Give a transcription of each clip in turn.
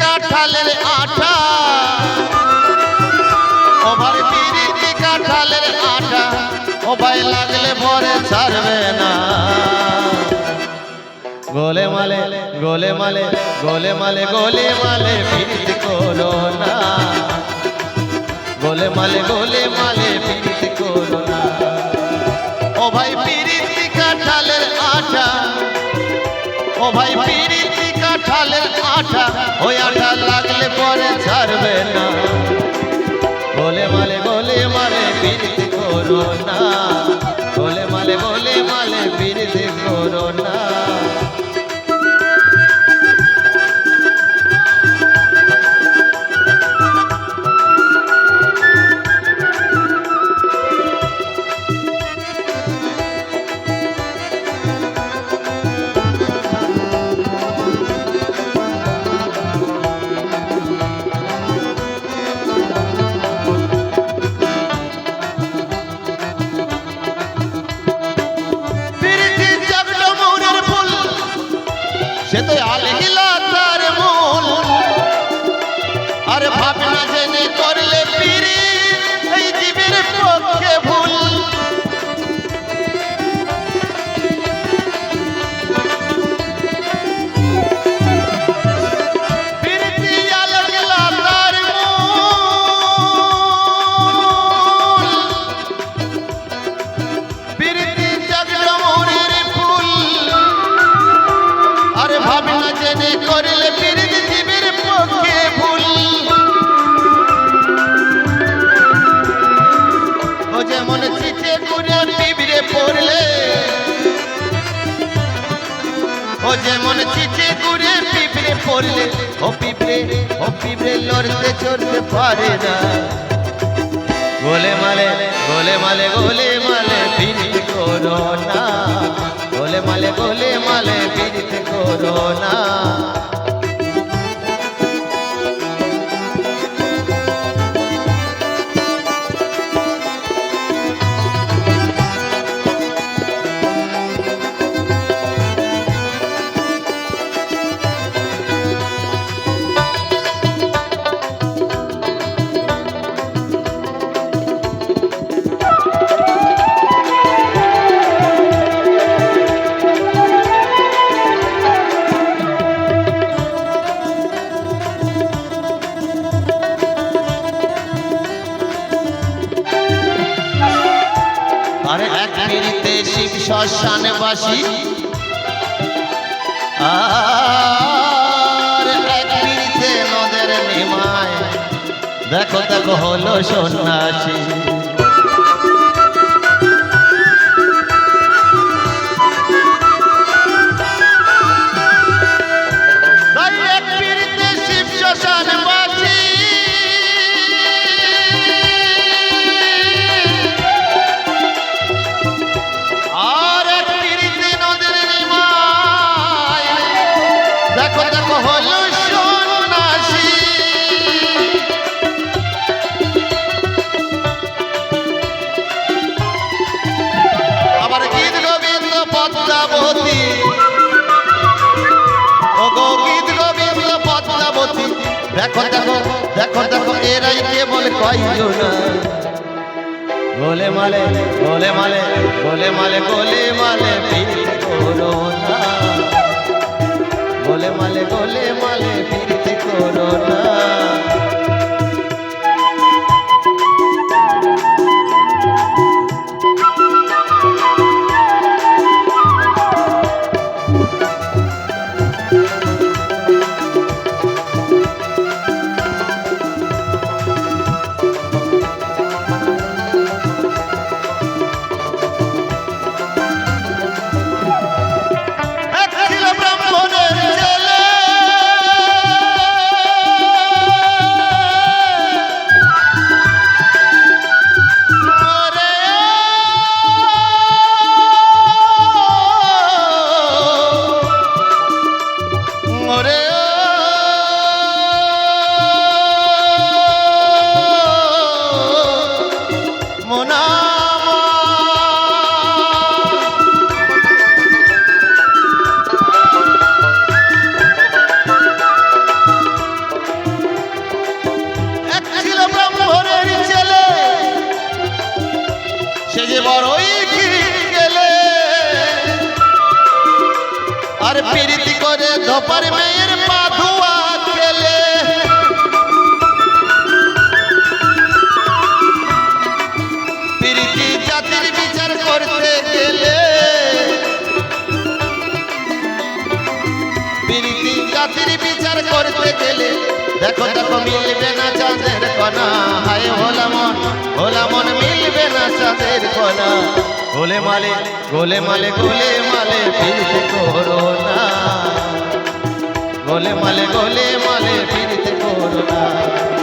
কাঁঠালের আঠা। ও ভাই পিরিতি কাঁঠালের আঠা, ও লাগলে পরে ছাড়বে না। গোলে মালে গোলে মালে গোলে মালে গোলে মালে পিরিতি করো না। গোলে মালে গোলে মালে করো না। ও ভাই পিরিতি কাঁঠালের আঠা ও ভাই পিরিতি কাঁঠালের আঠা ওই আঠা লাগলে পরে ছাড়বে না। বলে মালে বলে মালে পিরিতি করো না। বলে মালে বলে মালে পিরিতি করো না। से तो लेके ও যেমন চিঠে করে পিঁপড়ে পড়লে, ও পিঁপড়ে ও পিঁপড়ে লড়তে চড়তে পারে না। গোলে মালে গোলে মালে গোলে মালে বিনি করো না। গোলে মালে গোলে মালে বিনি করো না। শ্মশানে বাসি এক নদের নিমায়। দেখো দেখো হলো সন্ন্যাসী। দেখো দেখো দেখো দেখো, এরাই কেবল কয়জন? বলে মালে বলে মালে বলে মালে বলে মালে বলে মালে বলে মালে ফিরতে করো বড়ই গিরি গেলে আর পিরিতি করে ধপার মেয়ের পাধুয়া গেলে। পিরিতি জাতির বিচার করতে গেলে। পিরিতি জাতির বিচার করতে গেলে। দেখো দেখো, মিলবে না চাঁদের কণা। হায় ভোলা মন চাঁদের কণা। গোলে মালে গোলে মালে গোলে মালে ফিরতে করো না। গোলে মালে গোলে মালে ফিরতে করো না।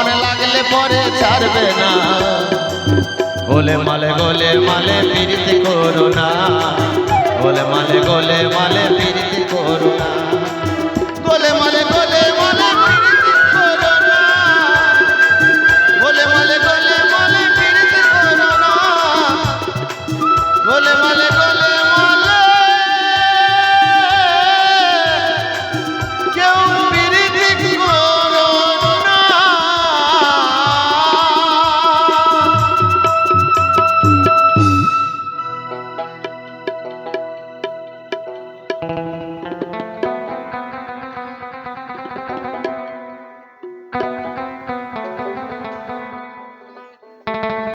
মন লাগলে পরে ছাড়বে না। গোলে মালে গোলে মালে পিরিতি করো না। গোলে মালে গোলে মালে